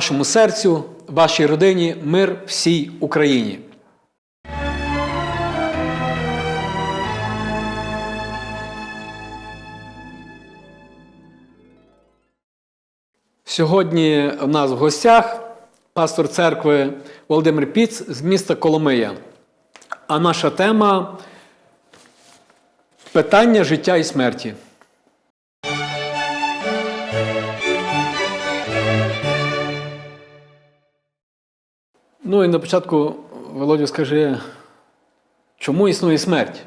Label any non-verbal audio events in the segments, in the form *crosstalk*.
Вашому серцю, вашій родині, мир всій Україні. Сьогодні у нас в гостях пастор церкви Володимир Піц з міста Коломия. А наша тема питання життя і смерті. Ну і на початку, Володю, скажи, чому існує смерть?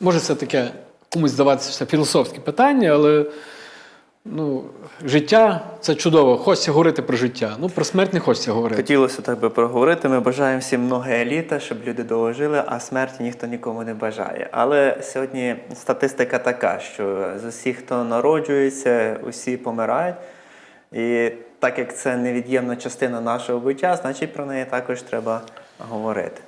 Може, це таке комусь здаватися філософське питання, але ну, життя це чудово. Хочеться говорити про життя. Ну, про смерть не хочеться говорити. Хотілося так би проговорити. Ми бажаємо всім много літа, щоб люди довго жили, а смерті ніхто нікому не бажає. Але сьогодні статистика така, що з усіх, хто народжується, усі помирають. І так як це невід'ємна частина нашого буття, значить про неї також треба говорити.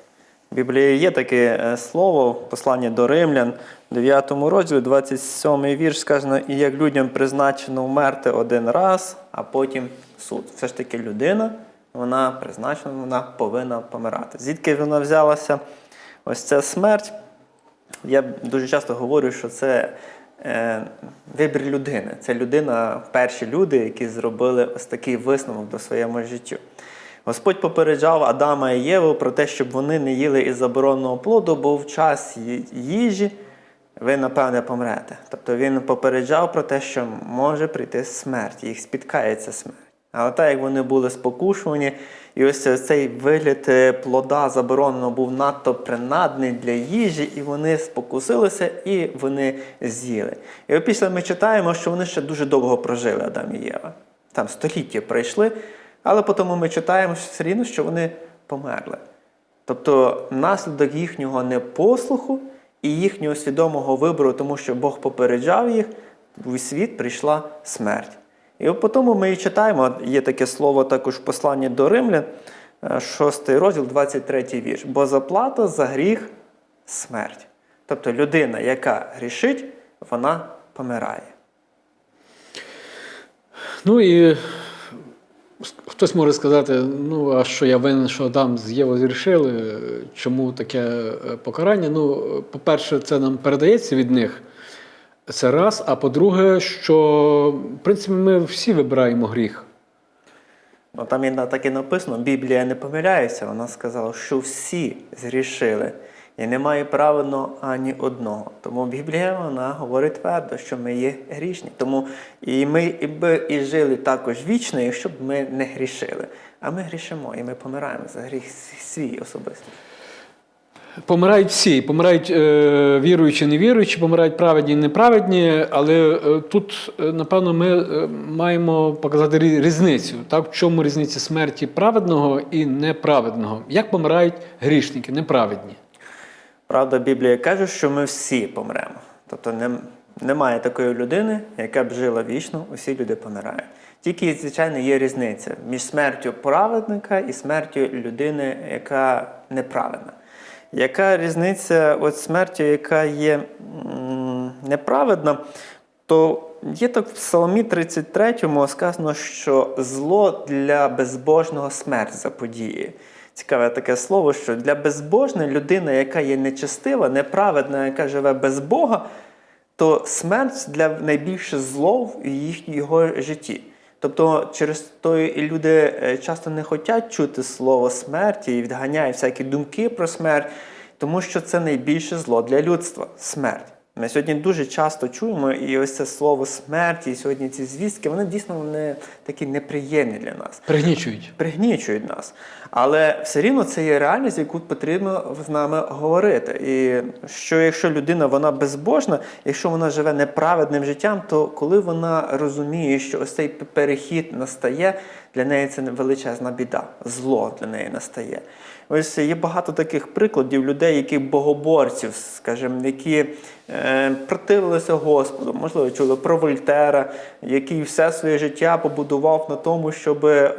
В Біблії є таке е, слово, послання до римлян, 9 розділі, 27 вірш сказано, і як людям призначено вмерти один раз, а потім суд. Все ж таки людина, вона призначена, вона повинна помирати. Звідки вона взялася? Ось ця смерть. Я дуже часто говорю, що це вибір людини. Це людина, перші люди, які зробили ось такий висновок до своєму життю. Господь попереджав Адама і Єву про те, щоб вони не їли із забороненого плоду, бо в час їжі ви, напевне, помрете. Тобто він попереджав про те, що може прийти смерть, їх спіткається смерть. Але так як вони були спокушувані, і ось цей вигляд е, плода забороненого був надто принадний для їжі, і вони спокусилися і вони з'їли. І після ми читаємо, що вони ще дуже довго прожили, Адам і Єва. Там століття пройшли, але потім ми читаємо все рівно, що вони померли. Тобто наслідок їхнього непослуху і їхнього свідомого вибору, тому що Бог попереджав їх, у світ прийшла смерть. І от потім ми і читаємо, є таке слово також в посланні до Римлян, 6 розділ, 23 вірш. Бо заплата за гріх смерть. Тобто людина, яка грішить, вона помирає. Ну і хтось може сказати, ну а що я винен, що Адам з Євою зрішили, чому таке е, покарання? Ну, по-перше, це нам передається від них. Це раз. А по-друге, що в принципі ми всі вибираємо гріх. Ну, там і так і написано, Біблія не помиляється. Вона сказала, що всі згрішили, і немає правильно ані одного. Тому Біблія вона говорить твердо, що ми є грішні. Тому і ми і би і жили також вічно, якщо б ми не грішили. А ми грішимо, і ми помираємо за гріх свій особистий. Помирають всі, помирають е, віруючі, невіруючі, помирають праведні, неправедні, але е, тут, е, напевно, ми е, маємо показати різницю. Так? В чому різниця смерті праведного і неправедного? Як помирають грішники, неправедні? Правда, Біблія каже, що ми всі помремо. Тобто не, немає такої людини, яка б жила вічно, усі люди помирають. Тільки, звичайно, є різниця між смертю праведника і смертю людини, яка неправедна. Яка різниця от смертю, яка є неправедна, то є так в Псалмі 33 сказано, що зло для безбожного смерть заподіє. Цікаве таке слово, що для безбожної людини, яка є нечестива, неправедна, яка живе без Бога, то смерть для найбільше зло в їх- його житті. Тобто через то і люди е, часто не хочуть чути слово смерті і відганяють всякі думки про смерть, тому що це найбільше зло для людства смерть. Ми сьогодні дуже часто чуємо, і ось це слово смерті, і сьогодні ці звістки, вони дійсно вони такі неприємні для нас Пригнічують. пригнічують нас. Але все рівно це є реальність, яку потрібно з нами говорити. І що якщо людина вона безбожна, якщо вона живе неправедним життям, то коли вона розуміє, що ось цей перехід настає, для неї це величезна біда, зло для неї настає. Ось є багато таких прикладів людей, які богоборців, скажімо, які е, противилися Господу. Можливо, чули про Вольтера, який все своє життя побудував на тому, щоб е,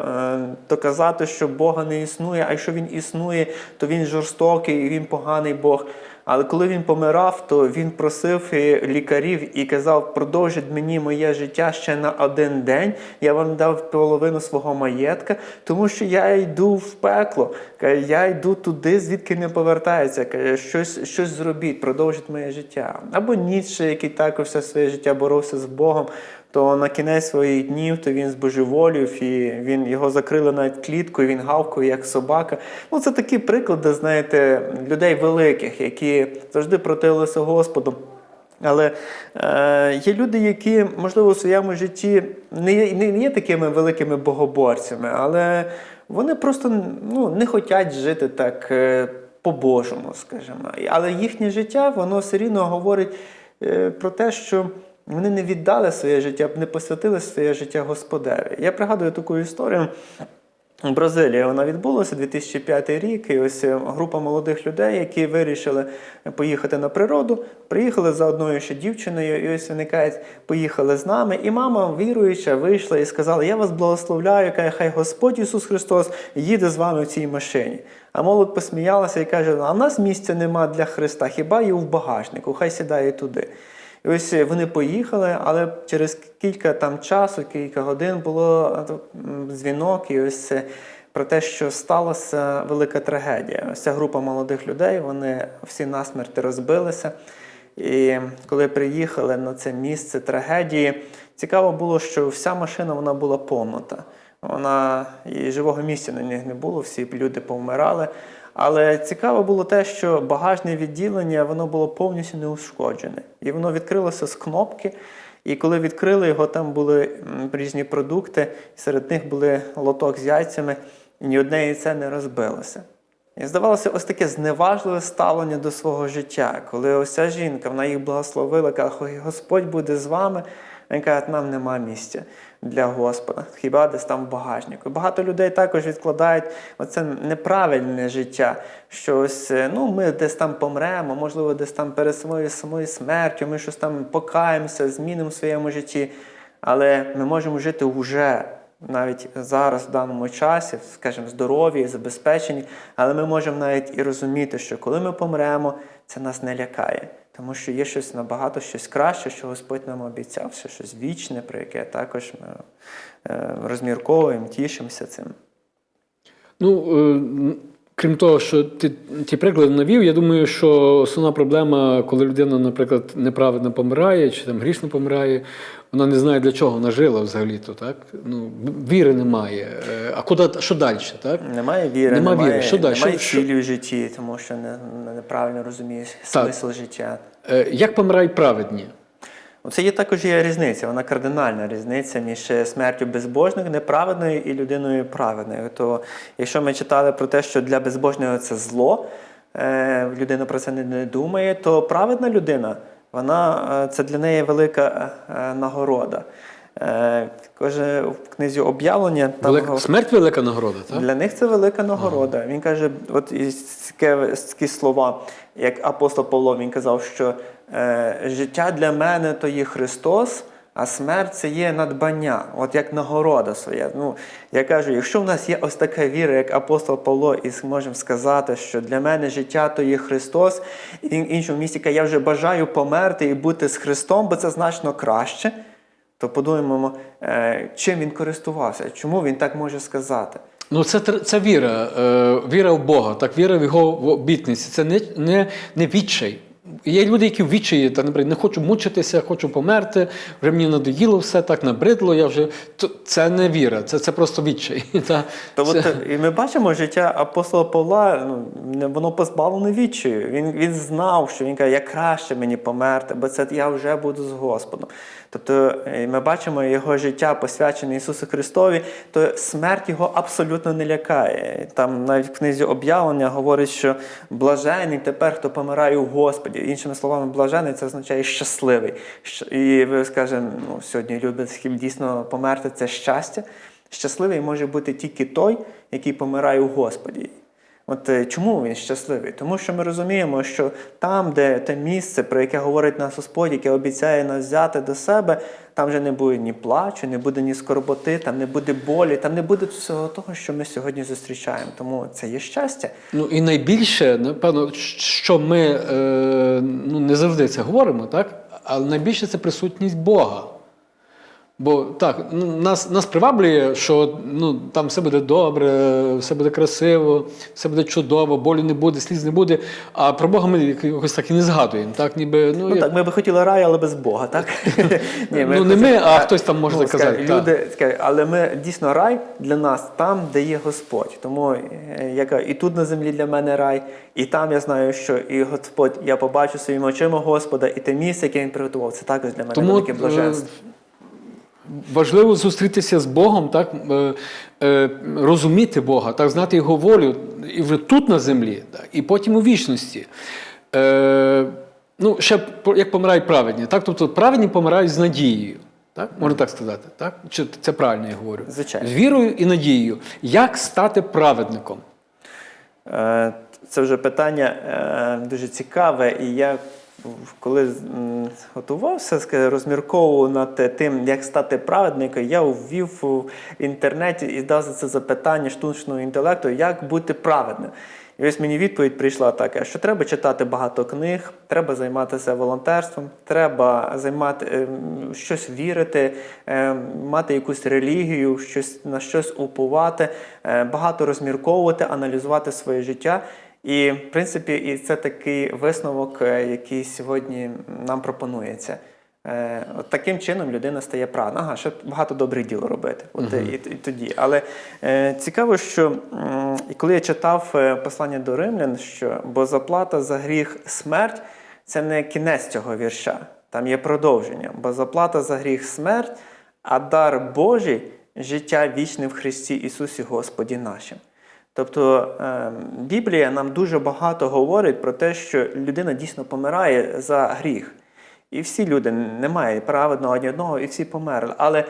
доказати, що Бога не існує, а якщо він існує, то він жорстокий і він поганий Бог. Але коли він помирав, то він просив лікарів і казав: продовжіть мені моє життя ще на один день. Я вам дав половину свого маєтка, тому що я йду в пекло. Я йду туди, звідки не повертається. Щось, щось зробіть, продовжіть моє життя. Або Ніцше, який також все своє життя боровся з Богом. То на кінець своїх днів то він збожеволів, і він його закрили навіть кліткою, він гавкав як собака. Ну це такі приклади, знаєте, людей великих, які завжди протилися Господу. Але е, є люди, які, можливо, у своєму житті не є, не є такими великими богоборцями, але вони просто ну, не хочуть жити так е, по-божому, скажімо. Але їхнє життя, воно все рівно говорить е, про те, що вони не віддали своє життя, не посвятили своє життя Господеві. Я пригадую таку історію. В Бразилії вона відбулася 2005 рік, і ось е, група молодих людей, які вирішили поїхати на природу, приїхали за одною ще дівчиною, і ось виникають, поїхали з нами. І мама віруюча вийшла і сказала: Я вас благословляю, хай Господь Ісус Христос їде з вами в цій машині. А молодь посміялася і каже: А в нас місця нема для Христа, хіба є в багажнику, хай сідає туди. І ось вони поїхали, але через кілька там часу, кілька годин було дзвінок, і ось е, про те, що сталася велика трагедія. Ось ця група молодих людей, вони всі насмерти розбилися. І коли приїхали на це місце трагедії, цікаво було, що вся машина вона була помнута. Вона і живого місця на них не було, всі люди повмирали. Але цікаво було те, що багажне відділення воно було повністю неушкоджене. І воно відкрилося з кнопки. І коли відкрили його, там були різні продукти, серед них були лоток з яйцями, ні одне яйце не розбилося. І здавалося, ось таке зневажливе ставлення до свого життя, коли ось ця жінка, вона їх благословила, каже, Господь буде з вами. Він каже, нам нема місця для Господа, хіба десь там в багажнику. Багато людей також відкладають оце неправильне життя, що ось е, ну, ми десь там помремо, можливо, десь там перед своєю самою смертю, ми щось там покаємося, змінимо в своєму житті. Але ми можемо жити вже навіть зараз, в даному часі, скажімо, здорові, забезпечені, але ми можемо навіть і розуміти, що коли ми помремо, це нас не лякає. Тому що є щось набагато щось краще, що Господь нам обіцяв, що щось вічне, про яке також ми е, розмірковуємо, тішимося цим. Ну, е, крім того, що ти ті приклади навів, я думаю, що основна проблема, коли людина, наприклад, неправильно помирає чи там грішно помирає, вона не знає, для чого вона жила взагалі-то, так? Ну, віри немає. Е, А куди, що далі, так? Немає віри, Нема немає, віри. Що далі? немає Що- що- цілі в житті, тому що не, не- неправильно розумієш Так. смисл життя. Е, Як помирають праведні? Це є також є різниця, вона кардинальна різниця між е, смертю безбожних, неправедною і людиною праведною. То якщо ми читали про те, що для безбожного це зло, е, людина про це не, думає, то праведна людина, вона е, це для неї велика нагорода. Е, Каже в книзі об'явлення там Велика, го- смерть велика нагорода, так? для них це велика нагорода. Він каже, от і такі слова, як апостол Павло, він казав, що е, життя для мене то є Христос, а смерть це є надбання, от як нагорода своя. Ну, я кажу, якщо в нас є ось така віра, як апостол Павло, і можемо сказати, що для мене життя то є Христос, і в іншому місці я вже бажаю померти і бути з Христом, бо це значно краще. То подумаємо, е, чим він користувався, чому він так може сказати. Ну, це, це віра, е, віра в Бога, так, віра в його обітниці. Це не, не, не відчай. Є люди, які відчаї, та, наприклад, не хочу мучитися, хочу померти, вже мені надоїло все, так набридло, я вже. Це не віра, це, це просто відчай. *laughs* Та, То це- от, і ми бачимо життя апостола Павла, ну, воно позбавлене відчаю. Він, він знав, що він каже, як краще мені померти, бо це я вже буду з Господом. Тобто е, ми бачимо його життя посвячене Ісусу Христові, то смерть його абсолютно не лякає. Там навіть в книзі об'явлення говорить, що блажений тепер, хто помирає у Господі. Іншими словами, блажений це означає щасливий. І ви скажете, ну, сьогодні люди схід дійсно померти це щастя. Щасливий може бути тільки той, який помирає у Господі. От е, чому він щасливий? Тому що ми розуміємо, що там, де те місце, про яке говорить нас Господь, яке обіцяє нас взяти до себе, там вже не буде ні плачу, не буде ні скорботи, там не буде болі, там не буде всього того, що ми сьогодні зустрічаємо. Тому це є щастя. Ну і найбільше, напевно, що ми е, ну, не завжди це говоримо, так? Але найбільше це присутність Бога. Бо так, ну, нас, нас приваблює, що ну, там все буде добре, все буде красиво, все буде чудово, болю не буде, сліз не буде. А про Бога ми якось так і не згадуємо. Так, ніби, ну, Ну як- так, ми би хотіли рай, але без Бога, так? *laughs* Ні, Ну, не ми, а хтось там може так скажімо, казати. Люди, скажімо, але ми дійсно рай для нас там, де є Господь. Тому е, я кажу, і тут на землі для мене рай, і там я знаю, що і Господь, я побачу своїми очима Господа, і те місце, яке він приготував, це також для мене Тому велике е, блаженство. Важливо зустрітися з Богом, так, е, е, розуміти Бога, так, знати Його волю і вже тут на землі, так, і потім у вічності. Е, ну, ще як помирають праведні. Так? Тобто праведні помирають з надією. Так? Можна так сказати. Так? Чи це правильно я говорю? Звичайно. З вірою і надією. Як стати праведником? Це вже питання дуже цікаве, і я коли готувався, розмірковував над тим, як стати праведником, я ввів в інтернеті і дав за це запитання штучного інтелекту, як бути праведним. І ось мені відповідь прийшла така, що треба читати багато книг, треба займатися волонтерством, треба займати ем, щось вірити, ем, мати якусь релігію, щось на щось упувати, е, багато розмірковувати, аналізувати своє життя. І, в принципі, і це такий висновок, е, який сьогодні нам пропонується. Е, От таким чином людина стає правильно. Ага, ще багато добрих діл робити. От і, і тоді. Але е, цікаво, що і коли я читав е, послання до римлян, що бо заплата за гріх смерть це не кінець цього вірша, там є продовження. Бо заплата за гріх смерть, а дар Божий життя вічне в Христі Ісусі Господі нашим. Тобто е, Біблія нам дуже багато говорить про те, що людина дійсно помирає за гріх. І всі люди немає праведного ні одного, і всі померли. Але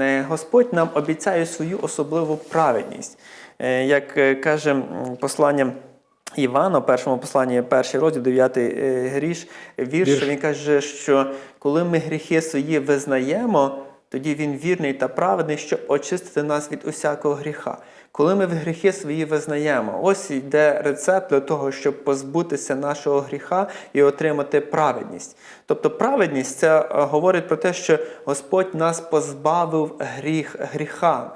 е, Господь нам обіцяє свою особливу праведність. Е, Як е, каже м, послання Івана, першому посланні, перший розділ, 9 гріш, вірш, Вірш. він каже, що коли ми гріхи свої визнаємо, тоді він вірний та праведний, щоб очистити нас від усякого гріха. Коли ми в гріхи свої визнаємо, ось йде рецепт для того, щоб позбутися нашого гріха і отримати праведність. Тобто праведність це е, говорить про те, що Господь нас позбавив гріх гріха.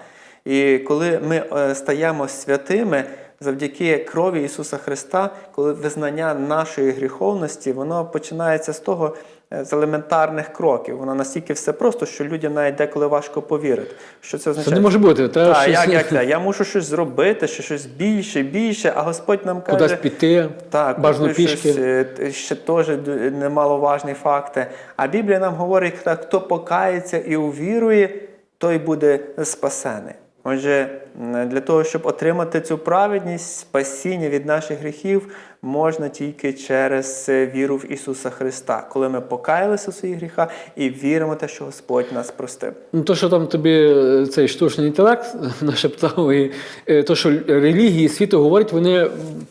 І коли ми е, стаємо святими завдяки крові Ісуса Христа, коли визнання нашої гріховності, воно починається з того, з елементарних кроків. Воно настільки все просто, що людям навіть деколи важко повірити. Що це Це означає? не може бути. Так, щось як, як це? *laughs* Я мушу щось зробити, ще щось більше, більше, а Господь нам каже. кудись піти, Так, бажано от щось, пішки. е, ще теж немаловажні факти. А Біблія нам говорить, хто покається і увірує, той буде спасений. Отже, для того, щоб отримати цю праведність, спасіння від наших гріхів, можна тільки через е, віру в Ісуса Христа, коли ми покаялися у своїх гріхах і віримо те, що Господь нас простив. Ну, то, що там тобі е, цей штучний інтелект *laughs* нашептав, і е, то, що релігії світу говорять, вони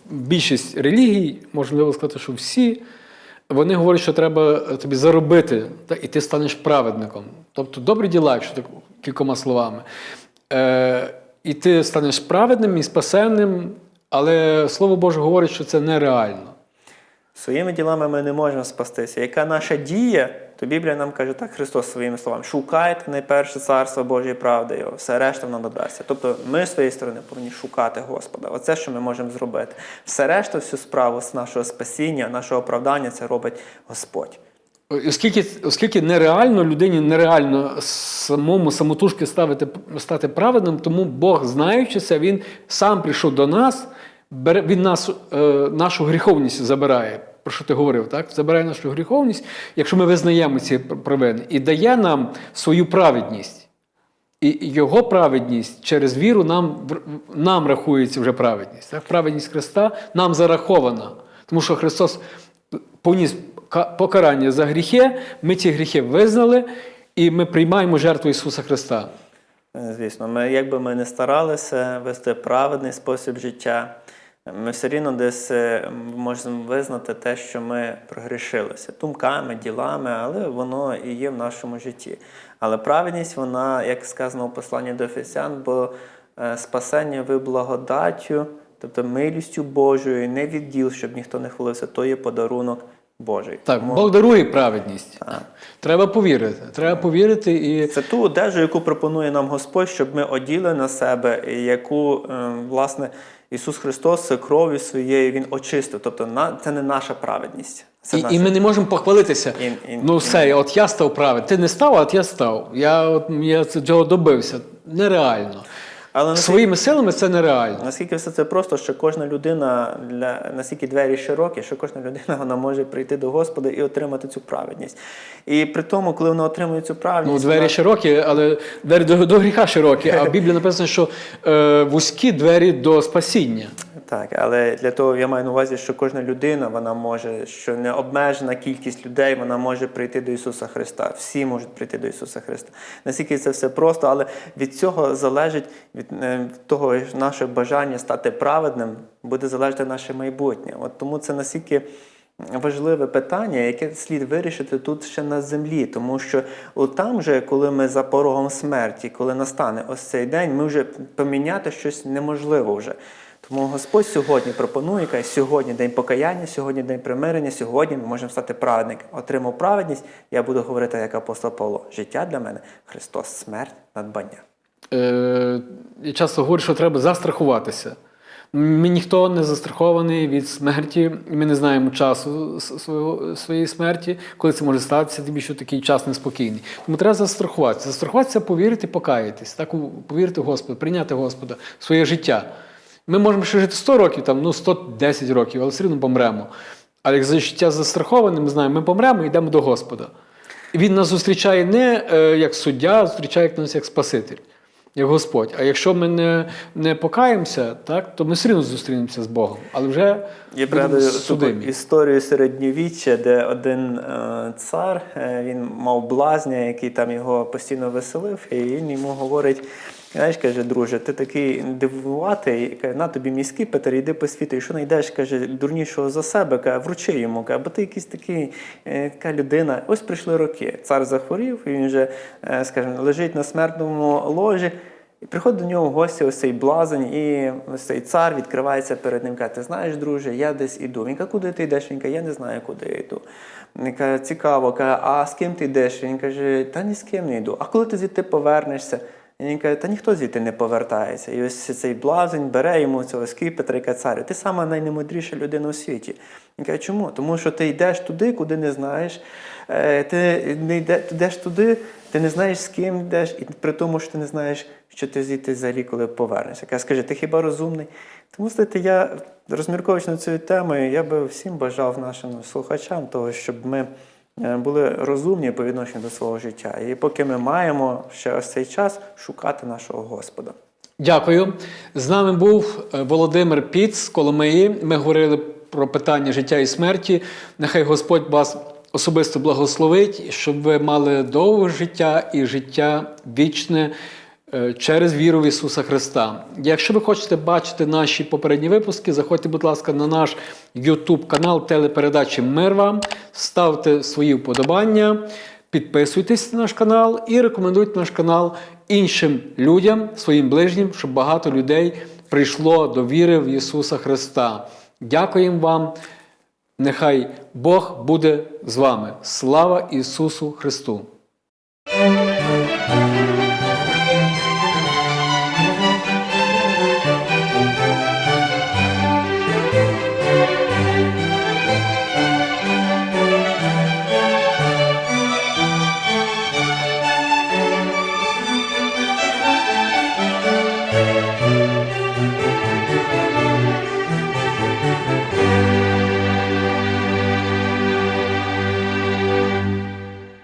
більшість релігій, можливо сказати, що всі, вони говорять, що треба тобі заробити, та, і ти станеш праведником. Тобто добрі діла, якщо так кількома словами. Е, і ти станеш праведним і спасенним, але Слово Боже говорить, що це нереально. Своїми ділами ми не можемо спастися. Яка наша дія, то Біблія нам каже так, Христос своїми словами: шукайте найперше царство Божої правди Його, все решта воно додасться. Тобто ми з своєї сторони повинні шукати Господа. Оце, що ми можемо зробити. Все решта, всю справу з нашого спасіння, нашого оправдання, це робить Господь. Оскільки, оскільки нереально людині нереально самому самотужки ставити, стати праведним, тому Бог, знаючи це, Він сам прийшов до нас, бере, Він нас, е, нашу гріховність забирає. Про що ти говорив, так? Забирає нашу гріховність, якщо ми визнаємо ці провини, і дає нам свою праведність. І його праведність через віру нам, нам рахується вже праведність. Так? Праведність Христа нам зарахована. Тому що Христос поніс покарання за гріхи, ми ці гріхи визнали, і ми приймаємо жертву Ісуса Христа. Е, Звісно, ми, як би ми не старалися вести праведний спосіб життя, ми все рівно десь е, можемо визнати те, що ми прогрішилися думками, ділами, але воно і є в нашому житті. Але праведність, вона, як сказано у посланні до Ефесян, бо е, спасення ви благодаттю, тобто милістю Божою, не від діл, щоб ніхто не хвалився, то є подарунок Божий. Так, Бог дарує праведність. Треба повірити. Треба повірити і Це ту одежу, яку пропонує нам Господь, щоб ми оділи на себе, і яку е, власне Ісус Христос кров'ю своєю Він очистив. Тобто на це не наша праведність. Це І, наша. і ми не можемо похвалитися. І- і- ну все, от я став правий. Ти не став, а от я став. Я, от, я цього добився. Нереально. Але наскільки, Своїми силами це нереально. наскільки все це просто, що кожна людина для наскільки двері широкі, що кожна людина вона може прийти до Господа і отримати цю праведність. І при тому, коли вона отримує цю Ну, двері вона- широкі, але двері до, до гріха широкі, а *laughs* в Біблії написано, що е, вузькі двері до спасіння. Так, але для того я маю на увазі, що кожна людина вона може, що не обмежена кількість людей вона може прийти до Ісуса Христа. Всі можуть прийти до Ісуса Христа. Наскільки це все просто, але від цього залежить від, е, того наше бажання стати праведним, буде залежати наше майбутнє. От тому це настільки. Важливе питання, яке слід вирішити тут ще на землі, тому що там же, коли ми за порогом смерті, коли настане ось цей день, ми вже поміняти щось неможливо вже. Тому Господь сьогодні пропонує, каже, сьогодні день покаяння, сьогодні день примирення, сьогодні ми можемо стати праведниками. Отримав праведність, я буду говорити як апостол Павло. Життя для мене Христос, смерть, надбання. Е, я часто говорю, що треба застрахуватися. Ми ніхто не застрахований від смерті, ми не знаємо часу свого, своєї смерті, коли це може статися, тим більше такий час неспокійний. Тому треба застрахуватися. Застрахуватися, повірити, покаятись, так, повірити в Господа, прийняти Господа своє життя. Ми можемо ще жити 100 років, там, ну 110 років, але все одно помремо. Але як за життя застраховане, ми знаємо, ми помремо і йдемо до Господа. І Він нас зустрічає не е, як суддя, а зустрічає нас як Спаситель, як Господь. А якщо ми не, не покаємося, так, то ми все одно зустрінемося з Богом. Але вже Я пригадую судимі. історію середньовіччя, де один е, цар е, він мав блазня, який там його постійно веселив, і він йому говорить. Знаєш, каже, друже, ти такий дивуватий, каже, на тобі мій скипетр, йди по світу. І що знайдеш, каже, дурнішого за себе, каже, вручи йому, каже, бо ти якийсь такий, е, така людина. Ось прийшли роки. Цар захворів, і він вже, е, скажімо, лежить на смертному ложі. І приходить до нього в гості ось цей блазень, і ось цей цар відкривається перед ним. Каже, ти знаєш, друже, я десь іду. Він каже, куди ти йдеш? Він каже, я не знаю, куди я йду. Він каже, цікаво, каже, а з ким ти йдеш? Він каже, та ні з ким не йду. А коли ти звідти повернешся? І він каже, та ніхто звідти не повертається. І ось цей блазень бере йому цього скипетра і каже, царю, ти сама наймудріша людина у світі. Він каже, чому? Тому що ти йдеш туди, куди не знаєш. Е, Ти не йдеш туди, ти не знаєш, з ким йдеш, і при тому, що ти не знаєш, що ти звідти взагалі, коли повернешся. Каже, скажи, ти хіба розумний? Тому, знаєте, я розмірковуючи над цією темою, я би всім бажав нашим слухачам того, щоб ми були розумні по відношенню до свого життя. І поки ми маємо ще ось цей час шукати нашого Господа. Дякую. З нами був е, Володимир Піц з Коломиї. Ми говорили про питання життя і смерті. Нехай Господь вас особисто благословить, щоб ви мали довге життя і життя вічне е, через віру в Ісуса Христа. Якщо ви хочете бачити наші попередні випуски, заходьте, будь ласка, на наш YouTube канал телепередачі Мир вам, ставте свої вподобання. Підписуйтесь на наш канал і рекомендуйте наш канал іншим людям, своїм ближнім, щоб багато людей прийшло до віри в Ісуса Христа. Дякуємо вам. Нехай Бог буде з вами. Слава Ісусу Христу!